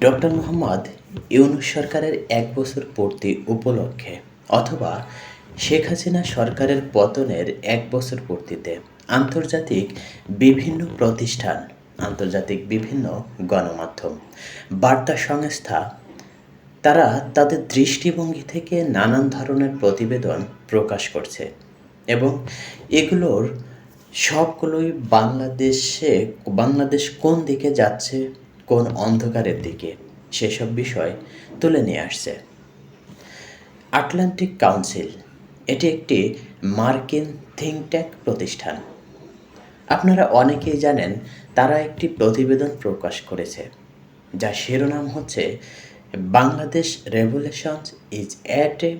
Doctor Mohammad Yunus সরকারের এক বছর পূর্তি উপলক্ষে অথবা শেখ হাসিনা সরকারের পতনের এক বছর পূর্তিতে আন্তর্জাতিক বিভিন্ন প্রতিষ্ঠান, আন্তর্জাতিক বিভিন্ন গণমাধ্যম, বার্তা সংস্থা, তারা তাদের দৃষ্টিভঙ্গি থেকে নানান ধরনের প্রতিবেদন প্রকাশ করছে এবং এগুলোর সবগুলোই বাংলাদেশে, বাংলাদেশ কোন দিকে যাচ্ছে কোন অন্ধকারের দিকে সেসব বিষয় তুলে নিয়ে আসছে। আটলান্টিক কাউন্সিল, এটি একটি মার্কিন থিঙ্ক ট্যাঙ্ক প্রতিষ্ঠান। আপনারা অনেকেই জানেন, তারা একটি প্রতিবেদন প্রকাশ করেছে, যার শিরোনাম হচ্ছে, Bangladesh revolutions is at a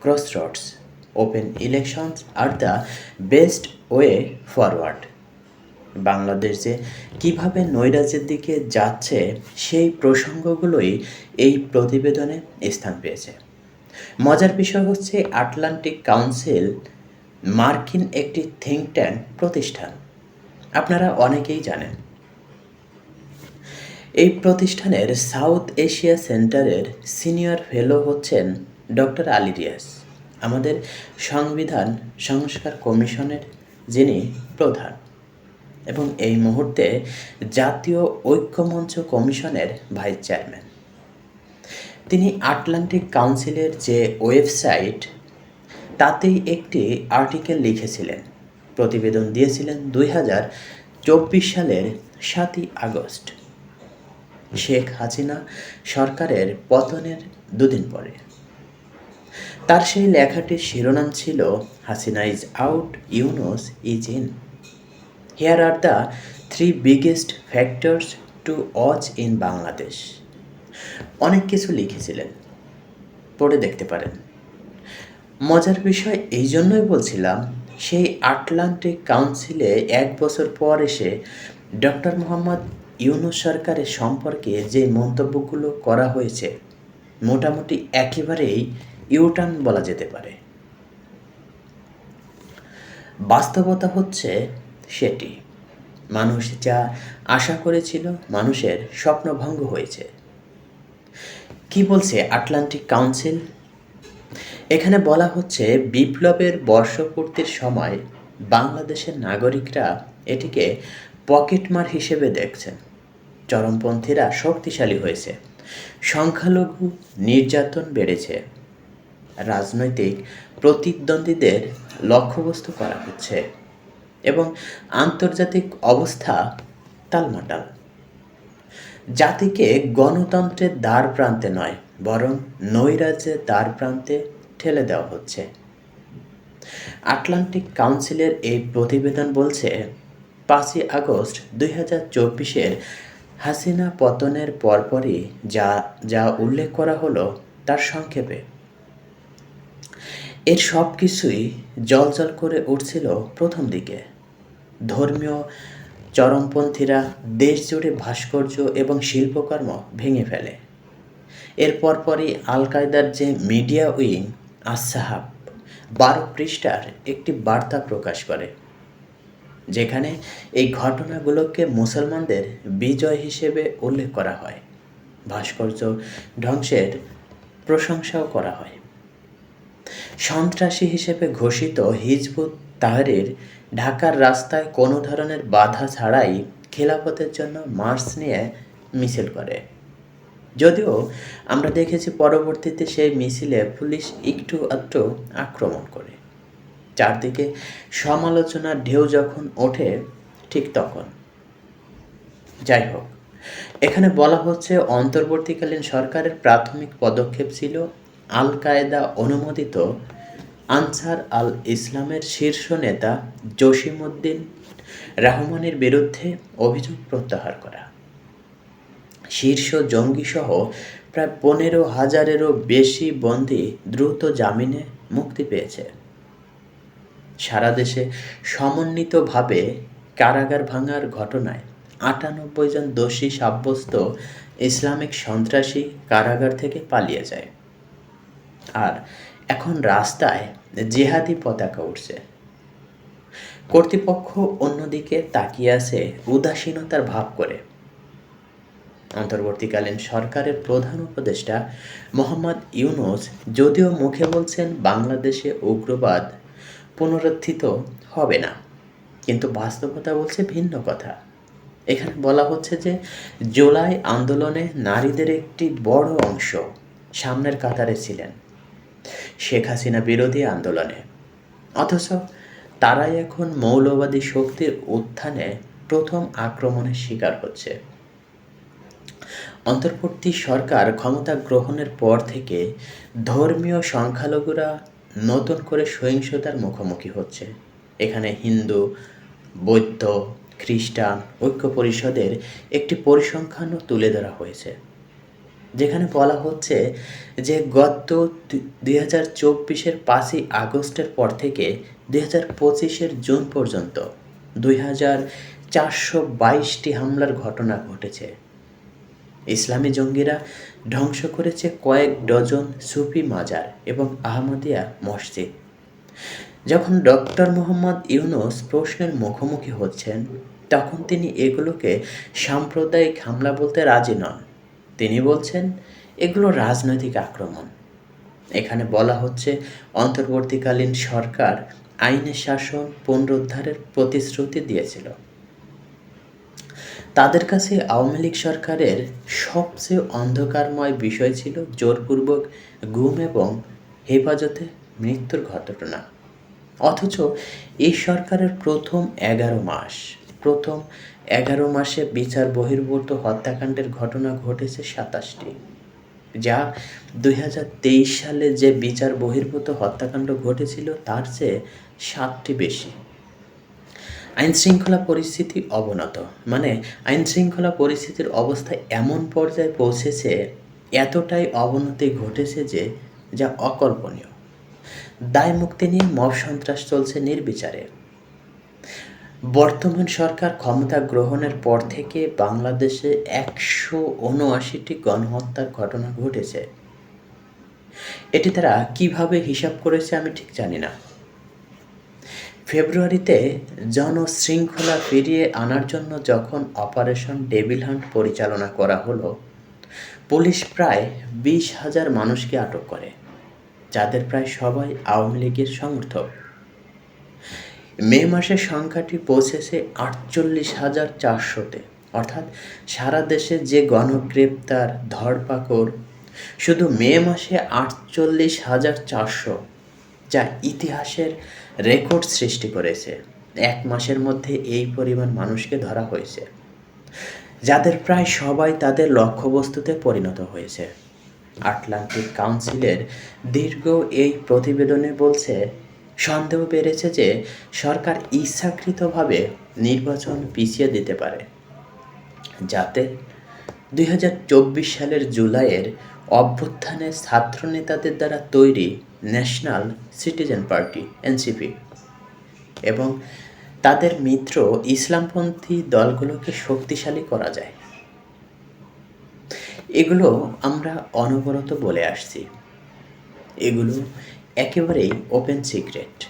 cross crossroads, open elections are the best way forward. Bangladesh যে কীভাবে নৈরাজ্যের দিকে যাচ্ছে, সেই প্রসঙ্গগুলোই এই প্রতিবেদনে স্থান পেয়েছে। মজার বিষয় হচ্ছে আটলান্টিক কাউন্সিল মার্কিন একটি থিঙ্ক ট্যাঙ্ক প্রতিষ্ঠান। আপনারা অনেকেই জানেন। এই প্রতিষ্ঠানের সাউথ এশিয়া সেন্টারের সিনিয়র ফেলো হচ্ছেন ডক্টর আলী রিয়াস আমাদের সংবিধান সংস্কার কমিশনের যিনি প্রধান। এবং এই মুহূর্তে জাতীয় ঐক্যমঞ্চ কমিশনের ভাইস চেয়ারম্যান। তিনি আটলান্টিক কাউন্সিলের যে ওয়েবসাইট, তাতেই একটি আর্টিকেল লিখেছিলেন। প্রতিবেদন দিয়েছিলেন দুই হাজার চব্বিশ সালের সাতই আগস্ট। শেখ হাসিনা সরকারের পতনের দুদিন পরে। তার সেই লেখাটির শিরোনাম ছিল Hasina is out, Yunus is in. Here are the three biggest factors to watch in Bangladesh অনেক কিছু লিখেছিলেন। পড়ে দেখতে পারেন। মজার বিষয় এই জন্যই বলছিলাম, সেই আটলান্টিক কাউন্সিলে এক বছর পর এসে ডক্টর মোহাম্মদ ইউনুস সরকারের সম্পর্কে যে মন্তব্যগুলো করা হয়েছে, মোটামুটি একেবারেই ইউটার্ন বলা যেতে পারে। বাস্তবতা হচ্ছে সেটি। মানুষ যা আশা করেছিল মানুষের স্বপ্নভঙ্গ হয়েছে। কি বলছে আটলান্টিক কাউন্সিল? এখানে বলা হচ্ছে বিপ্লবের বর্ষপূর্তির সময় বাংলাদেশের নাগরিকরা এটিকে পকেটমার হিসেবে দেখছেন। চরমপন্থীরা শক্তিশালী হয়েছে। সংখ্যালঘু নির্যাতন বেড়েছে। রাজনৈতিক প্রতিদ্বন্দ্বীদের লক্ষ্যবস্তু করা হচ্ছে। আন্তর্জাতিক অবস্থা তালমাটাল জাতিকে গণতন্ত্রের দ্বার প্রান্তে নয়, বরং নৈরাজ্যের দ্বার প্রান্তে ঠেলে দেওয়া হচ্ছে। আটলান্টিক কাউন্সিলের এই প্রতিবেদন বলছে, পাঁচই আগস্ট দুই হাজার চব্বিশের হাসিনা পতনের পরপরই যা যা উল্লেখ করা হলো তার সংক্ষেপে। এর সব কিছুই জলজল করে উঠছিল প্রথম দিকে। ধর্মীয় চরমপন্থীরা দেশজুড়ে ভাস্কর্য এবং শিল্পকর্ম ভেঙে ফেলে। এর পরপরই আল কায়দার যে মিডিয়া উইং আসাহাব বারো পৃষ্ঠার একটি বার্তা প্রকাশ করে, যেখানে এই ঘটনাগুলোকে মুসলমানদের বিজয় হিসেবে উল্লেখ করা হয়। ভাস্কর্য ধ্বংসের প্রশংসাও করা হয়। সন্ত্রাসী হিসেবে ঘোষিত হিজবুত তাহরির ঢাকার রাস্তায় কোনো ধরনের বাধা ছাড়াই খেলাফতের জন্য মার্চ নিয়ে মিছিল করে। যদিও আমরা দেখেছি পরবর্তীতে সেই মিছিলে পুলিশ একটু আধটু আক্রমণ করে। চারদিকে সমালোচনার ঢেউ যখন ওঠে, ঠিক তখন। যাই হোক, এখানে বলা হচ্ছে অন্তর্বর্তীকালীন সরকারের প্রাথমিক পদক্ষেপ ছিল আল কায়দা অনুমোদিত আনসার আল ইসলামের শীর্ষ নেতা জসিমউদ্দিন রহমানের বিরুদ্ধে অভিযোগ প্রত্যাহার করা। শীর্ষ জঙ্গিসহ প্রায় পনেরো হাজারেরও বেশি বন্দী দ্রুত জামিনে মুক্তি পেয়েছে। সারা দেশে সমন্বিতভাবে কারাগার ভাঙার ঘটনায় আটানব্বই জন দোষী সাব্যস্ত ইসলামিক সন্ত্রাসী কারাগার থেকে পালিয়ে যায়। আর এখন রাস্তায় জেহাদি পতাকা উঠছে কর্তৃপক্ষ অন্যদিকে তাকিয়ে আছে উদাসীনতার ভাব করে। অন্তর্বর্তীকালীন সরকারের প্রধান উপদেষ্টা মোহাম্মদ ইউনুস যদিও মুখে বলছেন বাংলাদেশে উগ্রবাদ পুনরুত্থিত হবে না, কিন্তু বাস্তবতা বলছে ভিন্ন কথা। এখানে বলা হচ্ছে যে জুলাই আন্দোলনে নারীদের একটি বড় অংশ সামনের কাতারে ছিলেন। শেখ হাসিনা বিরোধী আন্দোলনে। অথচ তারাই এখন মৌলবাদী শক্তির উত্থানে প্রথম আক্রমণের শিকার হচ্ছে। অন্তর্বর্তী সরকার ক্ষমতা গ্রহণের পর থেকে ধর্মীয় সংখ্যালঘুরা নতুন করে সহিংসতার মুখোমুখি হচ্ছে। এখানে হিন্দু, বৌদ্ধ, খ্রিস্টান ঐক্য পরিষদের একটি পরিসংখ্যানও তুলে ধরা হয়েছে। যেখানে বলা হচ্ছে যে গত দুই হাজার চব্বিশের পাঁচই আগস্টের পর থেকে দুই হাজার পঁচিশের জুন পর্যন্ত দুই হাজার চারশো বাইশটি হামলার ঘটনা ঘটেছে। ইসলামী জঙ্গিরা ধ্বংস করেছে কয়েক ডজন সুফি মাজার এবং আহমদিয়া মসজিদ। যখন ডক্টর মোহাম্মদ ইউনুস প্রশ্নের মুখোমুখি হচ্ছেন, তখন তিনি এগুলোকে সাম্প্রদায়িক হামলা বলতে রাজি নন। তিনি বলছেন, এগুলো রাজনৈতিক আক্রমণ। এখানে বলা হচ্ছে, অন্তর্বর্তীকালীন সরকার আইনের শাসন পুনরুদ্ধারের প্রতিশ্রুতি দিয়েছিল। তাদের কাছে আওয়ামী লীগ সরকারের সবচেয়ে অন্ধকারময় বিষয় ছিল জোরপূর্বক গুম এবং হেফাজতে মৃত্যুর ঘটনা। অথচ এই সরকারের প্রথম এগারো মাস, প্রথম এগারো মাসে বিচার বহির্ভূত হত্যাকাণ্ডের ঘটনা ঘটেছে সাতাশটি, যা দুই হাজার তেইশ সালে যে বিচার বহির্ভূত হত্যাকাণ্ড ঘটেছিল তার চেয়ে সাতটি বেশি। আইন শৃঙ্খলা পরিস্থিতি অবনত মানে আইন শৃঙ্খলা পরিস্থিতির অবস্থা এমন পর্যায়ে পৌঁছেছে, এতটাই অবনতি ঘটেছে যে যা অকল্পনীয়। দায় মুক্তি নিয়ে মব সন্ত্রাস চলছে নির্বিচারে। বর্তমান সরকার ক্ষমতা গ্রহণের পর থেকে বাংলাদেশে একশো উনআশিটি গণহত্যার ঘটনা ঘটেছে। এটি তারা কীভাবে হিসাব করেছে আমি ঠিক জানি না। ফেব্রুয়ারিতে জনশৃঙ্খলা ফিরিয়ে আনার জন্য যখন অপারেশন ডেভিল হান্ট পরিচালনা করা হলো, পুলিশ প্রায় বিশ হাজার মানুষকে আটক করে, যাদের প্রায় সবাই আওয়ামী লীগের সমর্থক। মে মাসের সংখ্যাটি পৌঁছেছে আটচল্লিশ হাজার চারশোতে। অর্থাৎ সারা দেশে যে গণগ্রেপ্তার ধরপাকড়, শুধু মে মাসে আটচল্লিশ হাজার চারশো যা ইতিহাসের রেকর্ড সৃষ্টি করেছে। এক মাসের মধ্যে এই পরিমাণ মানুষকে ধরা হয়েছে, যাদের প্রায় সবাই তাদের লক্ষ্যবস্তুতে পরিণত হয়েছে। আটলান্টিক কাউন্সিলের দীর্ঘ এই প্রতিবেদনে বলছে সন্দেহ বেড়েছে যে সরকার ইচ্ছাকৃতভাবে নির্বাচন পিছিয়ে দিতে পারে। যাতে দুই হাজার চব্বিশ সালের জুলাইয়ের অভ্যুত্থানে ছাত্র নেতাদের দ্বারা তৈরি ন্যাশনাল সিটিজেন পার্টি, এনসিপি এবং তাদের মিত্র ইসলামপন্থী দলগুলোকে শক্তিশালী করা যায়। এগুলো আমরা অনবরত বলে আসছি। এগুলো একেবারেই ওপেন সিক্রেট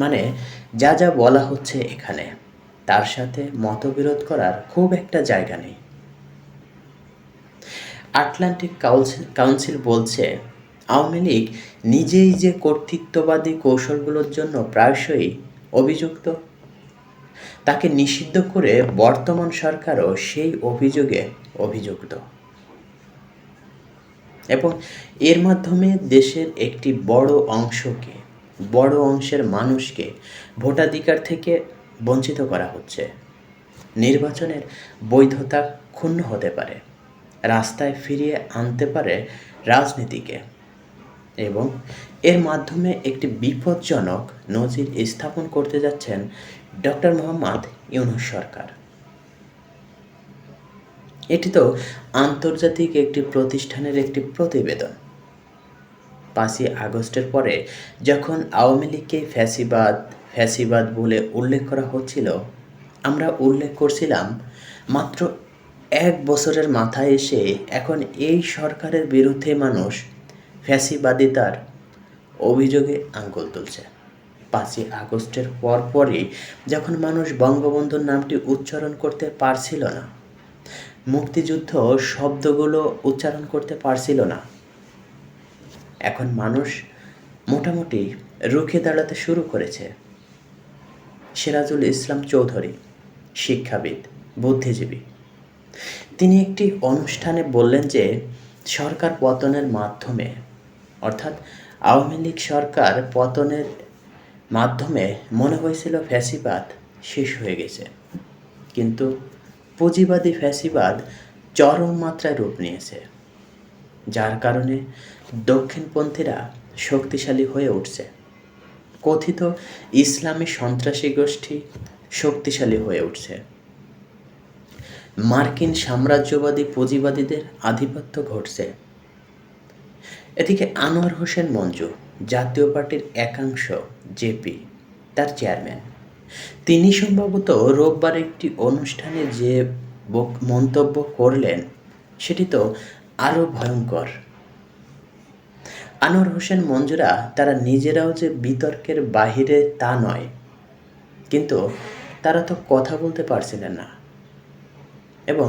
মানে যা যা বলা হচ্ছে এখানে, তার সাথে মতবিরোধ করার খুব একটা জায়গা নেই। আটলান্টিক কাউন্সিল কাউন্সিল বলছে, আওয়ামী লীগ নিজেই যে কর্তৃত্ববাদী কৌশলগুলোর জন্য প্রায়শই অভিযুক্ত, তাকে নিষিদ্ধ করে বর্তমান সরকারও সেই অভিযোগে অভিযুক্ত। এবং এর মাধ্যমে দেশের একটি বড় অংশকে, বড় অংশের মানুষকে ভোটাধিকার থেকে বঞ্চিত করা হচ্ছে। নির্বাচনের বৈধতা ক্ষুণ্ণ হতে পারে, রাস্তায় ফিরিয়ে আনতে পারে রাজনীতিকে এবং এর মাধ্যমে একটি বিপজ্জনক নজির স্থাপন করতে যাচ্ছেন ডক্টর মোহাম্মদ ইউনুস সরকার। এটি তো আন্তর্জাতিক একটি প্রতিষ্ঠানের একটি প্রতিবেদন। পাঁচই আগস্টের পরে যখন আওয়ামী লীগকে ফ্যাসিবাদ ফ্যাসিবাদ বলে উল্লেখ করা হচ্ছিল, আমরা উল্লেখ করছিলাম মাত্র এক বছরের মাথায় এসে এখন এই সরকারের বিরুদ্ধে মানুষ ফ্যাসিবাদিতার অভিযোগে আঙ্গুল তুলছে। পাঁচই আগস্টের পরপরই যখন মানুষ বঙ্গবন্ধুর নামটি উচ্চারণ করতে পারছিল না মুক্তিযুদ্ধ শব্দগুলো উচ্চারণ করতে পারছিল না। এখন মানুষ মোটামুটি রুখে দাঁড়াতে শুরু করেছে। সিরাজুল ইসলাম চৌধুরী, শিক্ষাবিদ, বুদ্ধিজীবী। তিনি একটি অনুষ্ঠানে বললেন যে, সরকার পতনের মাধ্যমে, অর্থাৎ আওয়ামী লীগ সরকার পতনের মাধ্যমে মনে হয়েছিল ফ্যাসিবাদ শেষ হয়ে গেছে। কিন্তু পুঁজিবাদী ফ্যাসিবাদ চরম মাত্রায় রূপ নিয়েছে, যার কারণে দক্ষিণপন্থীরা শক্তিশালী হয়ে উঠছে। কথিত ইসলামী সন্ত্রাসী গোষ্ঠী শক্তিশালী হয়ে উঠছে। মার্কিন সাম্রাজ্যবাদী পুঁজিবাদীদের আধিপত্য ঘটছে। এদিকে আনোয়ার হোসেন মঞ্জু জাতীয় পার্টির একাংশ জেপি তার চেয়ারম্যান। তিনি সম্ভবত রোববার একটি অনুষ্ঠানে যে মন্তব্য করলেন, সেটি তো আরও ভয়ঙ্কর। আনোয়ার হোসেন মঞ্জুরা তারা নিজেরাও যে বিতর্কের বাহিরে তা নয়, কিন্তু তারা তো কথা বলতে পারছিলেন না। এবং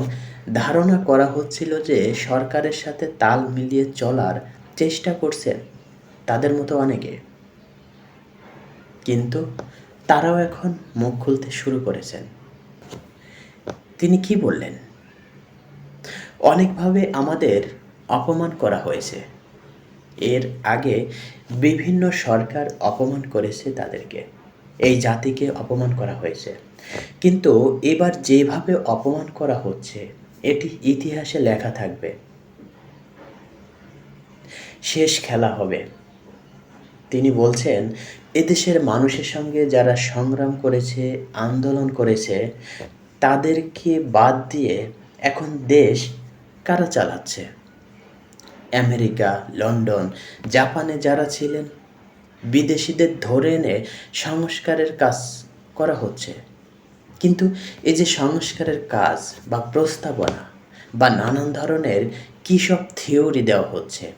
ধারণা করা হচ্ছিল যে সরকারের সাথে তাল মিলিয়ে চলার চেষ্টা করছেন তাদের মতো অনেকে। কিন্তু তারাও এখন মুখ খুলতে শুরু করেছেন। তিনি কি বললেন? অনেকভাবে আমাদের অপমান করা হয়েছে। এর আগে বিভিন্ন সরকার অপমান করেছে তাদেরকে। এই জাতিকে অপমান করা হয়েছে। কিন্তু এবার যেভাবে অপমান করা হচ্ছে, এটি ইতিহাসে লেখা থাকবে। শেষ খেলা হবে। তিনি বলছেন, এদেশের মানুষের সঙ্গে যারা সংগ্রাম করেছে, আন্দোলন করেছে, তাদেরকে বাদ দিয়ে এখন দেশ কারা চালাচ্ছে? আমেরিকা, লন্ডন, জাপানে যারা ছিলেন, বিদেশিদের ধরে এনে সংস্কারের কাজ করা হচ্ছে। কিন্তু এই যে সংস্কারের কাজ বা প্রস্তাবনা বা নানান ধরনের কী সব থিওরি দেওয়া হচ্ছে,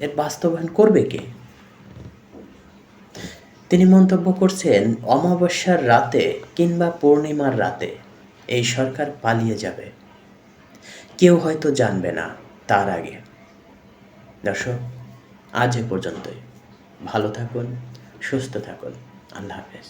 এর বাস্তবায়ন করবে কে? তিনি মন্তব্য করছেন, অমাবস্যার রাতে কিংবা পূর্ণিমার রাতে এই সরকার পালিয়ে যাবে। কেউ হয়তো জানবে না তার আগে। দর্শক, আজ এ পর্যন্তই। ভালো থাকুন, সুস্থ থাকুন। আল্লাহ হাফেজ।